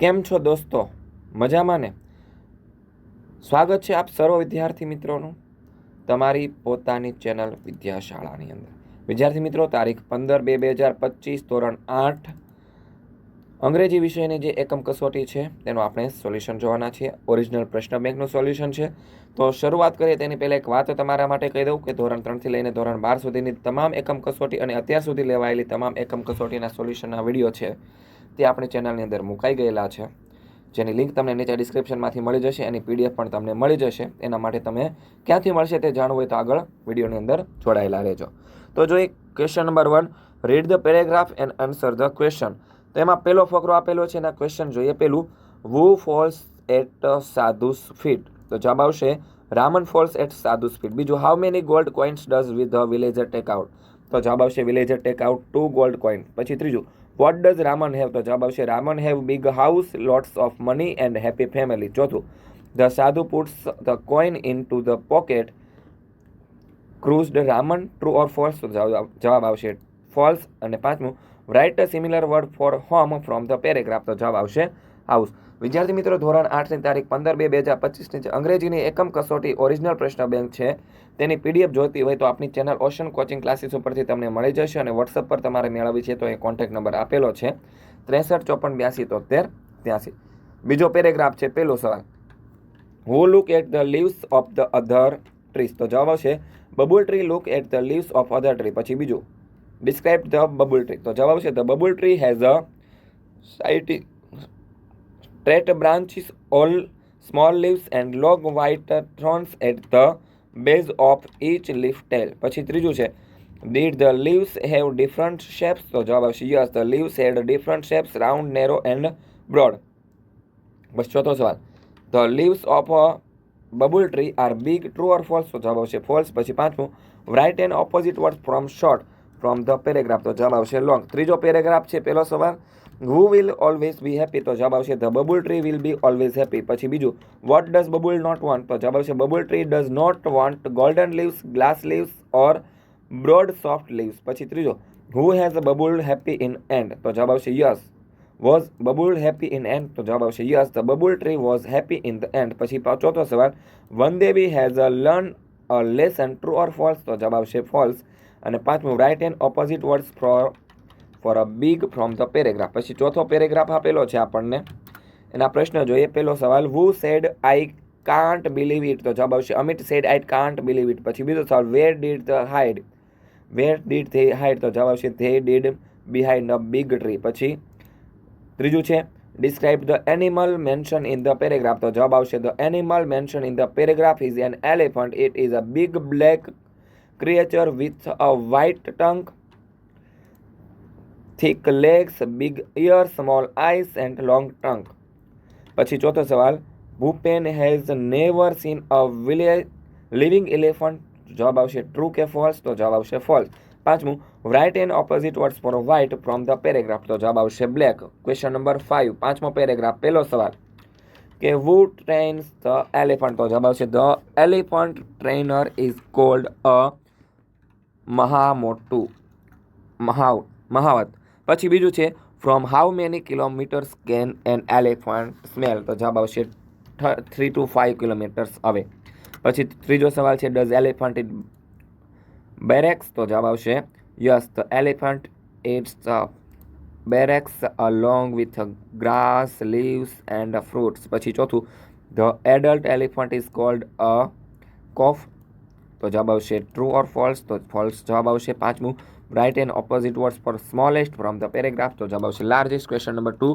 કેમ છો દોસ્તો? મજામાં ને? સ્વાગત છે આપ સર્વ વિદ્યાર્થી મિત્રોનું તમારી પોતાની ચેનલ વિદ્યાશાળાની અંદર. વિદ્યાર્થી મિત્રો, તારીખ પંદર બે બે હજાર પચીસ, ધોરણ આઠ. અંગ્રેજી વિષયની જે એકમ કસોટી છે, તેનું આપણે સોલ્યુશન જોવાના છીએ. ઓરિજિનલ પ્રશ્ન બેંકનું સોલ્યુશન છે. તો શરૂઆત કરીએ, તેની પહેલાં એક વાત તમારા માટે કહી દઉં કે ધોરણ ત્રણથી લઈને ધોરણ બાર સુધીની તમામ એકમ કસોટી અને અત્યાર સુધી લેવાયેલી તમામ એકમ કસોટીના સોલ્યુશનના વીડિયો છે. તે આપણી ચેનલની અંદર મુકાઈ ગયેલા છે. જેની લિંક તમને નીચે ડિસ્ક્રિપ્શનમાંથી મળી જશે, એની પીડીએફ પણ તમને મળી જશે. એના માટે તમે ક્યાંથી મળશે તે જાણવું હોય તો આગળ વિડીયોની અંદર જોડાયેલા રહેજો. તો જો એક question number one read the paragraph and answer the question તો એમાં પહેલો ફકરો આપેલો છે, એના ક્વેશ્ચન જોઈએ પેલું who falls at sadhu's feet તો જવાબ આવશે Raman falls at sadhu's feet બીજું how many gold coins does with the villager take out તો જવાબ આવશે villager take out two gold coin પછી ત્રીજું વોટ ડઝ રામન હેવ તો જવાબ આવશે Raman have big house lots of money and happy family ચોથું the sadhu puts the coin into the pocket cursed Raman true or false જવાબ આવશે false અને પાંચમું write a similar word for home from the paragraph તો જવાબ આવશે house. વિદ્યાર્થી મિત્રો, ધોરણ આઠની તારીખ પંદર બે બે હજાર પચીસની છે અંગ્રેજીની એકમ કસોટી ઓરિજિનલ પ્રશ્ન બેંક છે, તેની પીડીએફ જોઈતી હોય તો આપણી ચેનલ ઓશન કોચિંગ ક્લાસીસ ઉપરથી તમને મળી જશે અને વોટ્સઅપ પર તમારે મેળવવી છે તો એ કોન્ટેક્ટ નંબર આપેલો છે. ત્રેસઠ, ચોપન, બ્યાસી, તોતેર, ત્યાંસી. બીજો પેરેગ્રાફ છે, પહેલો સવાલ. Who look at the leaves of the other trees તો જવાબ આવશે babul tree look at the leaves of other tree પછી બીજું ડિસ્ક્રાઇબ ધ બબુલ ટ્રી તો જવાબ આવશે the babul tree has a સાઇટી straight branches, all small leaves and long white thorns at the base of each leaf tail. પછી ત્રીજું છે Did the leaves have different shapes? તો જવાબ આવશે yes, the leaves had different shapes, round, narrow and broad. બસ ચોથો સવાલ The leaves of a bubble tree are big, true or false? તો જવાબ આવશે false. પછી પાંચમું Write an opposite word from short from the paragraph. તો જવાબ આવશે long. ત્રીજો પેરેગ્રાફ છે પહેલો સવાલ who will always be happy તો જવાબ આવશે the babul tree will be always happy પછી બીજું what does babul not want તો જવાબ આવશે babul tree does not want golden leaves glass leaves or broad soft leaves પછી ત્રીજો who has babul happy in end તો જવાબ આવશે yes was babul happy in end તો જવાબ આવશે yes the babul tree was happy in the end પછી ચોથો સવાલ B has a learn a lesson true or false તો જવાબ આવશે ફોલ્સ અને પાંચમું write and opposite words for for a big from the paragraph પછી ચોથો પેરેગ્રાફ આપેલો છે આપણને. એના પ્રશ્ન જોઈએ. પહેલો સવાલ who said I can't believe it તો જવાબ આવશે Amit said I can't believe it પછી બીજો સવાલ where did the hide where did they hide તો જવાબ આવશે they did behind a big tree પછી ત્રીજું છે describe the animal mention in the paragraph તો જવાબ આવશે the animal mention in the paragraph is an elephant it is a big black creature with a white trunk thick legs big ear small eyes and long trunk પછી ચોથો સવાલ, Bhupen has never seen a living elephant જવાબ આવશે true કે false તો જવાબ આવશે false પાંચમું write and opposite words for white from the paragraph તો જવાબ આવશે બ્લેક ક્વેશ્ચન નંબર ફાઇવ પાંચમો પેરેગ્રાફ પહેલો સવાલ. કે વુ ટ્રેન્સ ધ એલિફન્ટ તો જવાબ આવશે the elephant trainer is called a મહા મોટું મહાવ, મહાવત. પછી બીજું છે from how many kilometres can an elephant smell તો જવાબ આવશે થ્રી ટુ ફાઇવ કિલોમીટર્સ હવે પછી ત્રીજો સવાલ છે ડઝ એલિફન્ટ ઇટ બેરેક્સ તો જવાબ આવશે yes the elephant it's barracks along with grass leaves and fruits પછી ચોથું the adult elephant is called a calf તો જવાબ આવશે ટ્રુ ઓર ફોલ્સ તો ફોલ્સ જવાબ આવશે, પાંચમું write and opposite words for smallest from the paragraph તો જવાબ આવશે largest question number two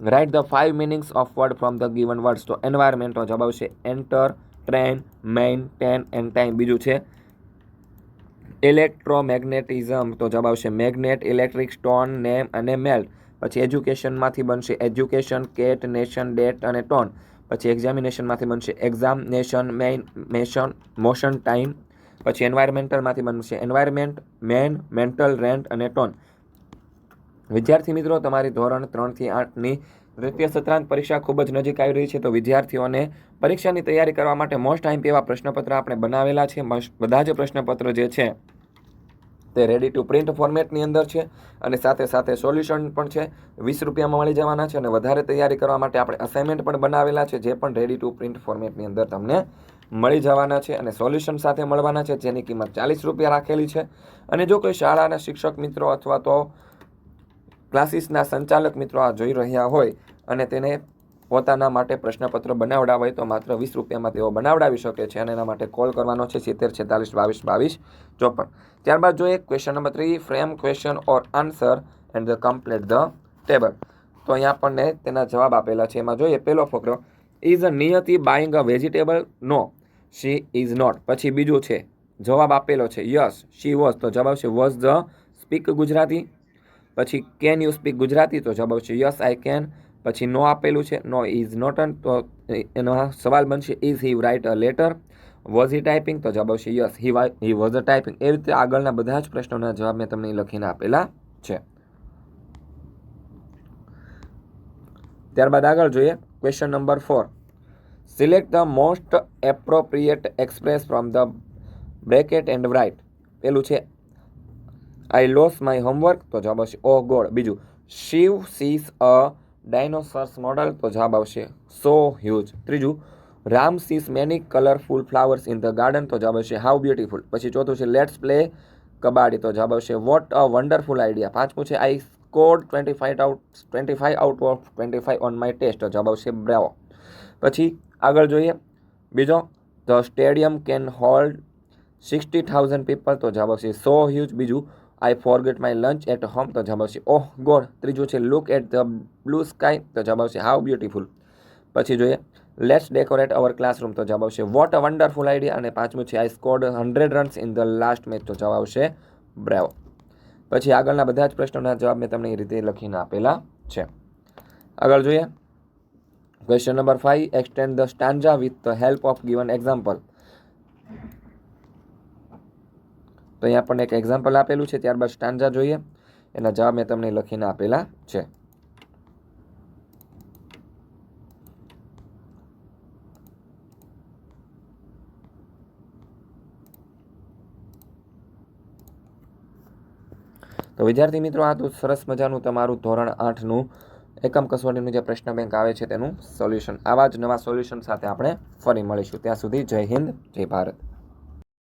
write the five meanings of word from the given words તો એન્વાયરમેન્ટ તો જવાબ આવશે enter train main ten and time બીજું છે ઇલેક્ટ્રોમેગ્નેટિઝમ તો જવાબ આવશે મેગ્નેટ ઇલેક્ટ્રિક સ્ટોન નેમ અને મેલ્ટ પછી એજ્યુકેશનમાંથી બનશે એજ્યુકેશન કેટ નેશન ડેટ અને ટોન પછી એક્ઝામિનેશનમાંથી બનશે examination main mation motion time પછી એન્વાયરમેન્ટલમાંથી બનશે એન્વાયરમેન્ટ મેન મેન્ટલ રેન્ટ અને ટોન વિદ્યાર્થી મિત્રો, તમારી ધોરણ ત્રણથી આઠની દ્વિતીય સત્રાંત પરીક્ષા ખૂબ જ નજીક આવી રહી છે, તો વિદ્યાર્થીઓને પરીક્ષાની તૈયારી કરવા માટે મોસ્ટ ટાઈમ એવા પ્રશ્નપત્ર આપણે બનાવેલા છે. બધા જ પ્રશ્નપત્ર જે છે, તે રેડી ટુ પ્રિન્ટ ફોર્મેટની અંદર છે અને સાથે સાથે સોલ્યુશન પણ છે. વીસ રૂપિયામાં મળી જવાના છે અને વધારે તૈયારી કરવા માટે આપણે અસાઇનમેન્ટ પણ બનાવેલા છે, જે પણ રેડી ટુ પ્રિન્ટ ફોર્મેટની અંદર તમને મળી જવાના છે અને સોલ્યુશન સાથે મળવાના છે, જેની કિંમત ચાલીસ રૂપિયા રાખેલી છે. અને જો કોઈ શાળાના શિક્ષક મિત્રો અથવા તો ક્લાસીસના સંચાલક મિત્રો આ જોઈ રહ્યા હોય અને તેને પોતાના માટે પ્રશ્નપત્ર બનાવડાવે તો માત્ર વીસ રૂપિયામાં તેઓ બનાવડાવી શકે છે અને એના માટે કોલ કરવાનો છે સિત્તેર, છેતાલીસ, બાવીસ બાવીસ, ચોપન. ત્યારબાદ જોઈએ question number three, frame question or answer and the complete the table. તો અહીંયા આપણને તેના જવાબ આપેલા છે. એમાં જોઈએ, પહેલો ફકરો is a Niyati buying a vegetable no she is not પછી બીજું છે, જવાબ આપેલો છે યસ શી વોઝ તો જવાબ છે વોઝ ધ સ્પીક ગુજરાતી? પછી કેન યુ સ્પીક ગુજરાતી? તો જવાબ છે યસ આઈ કેન પછી નો આપેલું છે નો ઇઝ નોટ અન તો એનો સવાલ બનશે is he write a letter was he typing તો જવાબ આવશે yes he he was a typing એ રીતે આગળના બધા જ પ્રશ્નોના જવાબ મેં તમને લખીને આપેલા છે. ત્યારબાદ આગળ જોઈએ. Question number four select the most appropriate express from the bracket and write પેલું છે આઈ લોસ માય હોમવર્ક તો જવાબ આવશે ઓહ ગોડ બીજું શિવ સીસ અ ડાયનોસર્સ મોડલ તો જવાબ આવશે સો હ્યુજ ત્રીજું Ram sees many colourful flowers in the garden તો જવાબ આવશે હાઉ બ્યુટીફુલ પછી ચોથું છે લેટ્સ પ્લે કબાડી. તો જવાબ આવશે વોટ અ વન્ડરફુલ આઈડિયા પાંચમું છે I scored twenty five out twenty five out of twenty five on my test જવાબ આવશે બ્રાવો. પછી આગળ જોઈએ. બીજો the stadium can hold sixty thousand people તો જવાબ આવશે સો હ્યુજ બીજું I forget my lunch at home તો જવાબ આવશે, ઓહ ગોડ ત્રીજું છે look at the blue sky તો જવાબ આવશે હાઉ બ્યુટીફુલ પછી જોઈએ લેટ્સ ડેકોરેટ અવર ક્લાસરૂમ તો જવાબ આવશે વોટ અ વન્ડરફુલ આઈડિયા અને પાંચમું છે I scored hundred runs in the last match તો જવાબ આવશે, બ્રેવો. પછી આગળના બધા જ પ્રશ્નોના જવાબ મેં તમને એ રીતે લખીને આપેલા છે. આગળ જોઈએ. Question number five extend the stanza with the help of given example તો અહીંયા આપણને એક એક્ઝામ્પલ આપેલું છે, ત્યારબાદ સ્ટાન્જા જોઈએ. એના જવાબ મેં તમને લખીને આપેલા છે. તો વિદ્યાર્થી મિત્રો, આ તો સરસ મજાનું તમારું ધોરણ આઠનું એકમ કસોટીનું જે પ્રશ્ન બેંક આવે છે તેનું સોલ્યુશન, આવા જ નવા સોલ્યુશન સાથે આપણે ફરી મળીશું. ત્યાં સુધી જય હિન્દ, જય ભારત.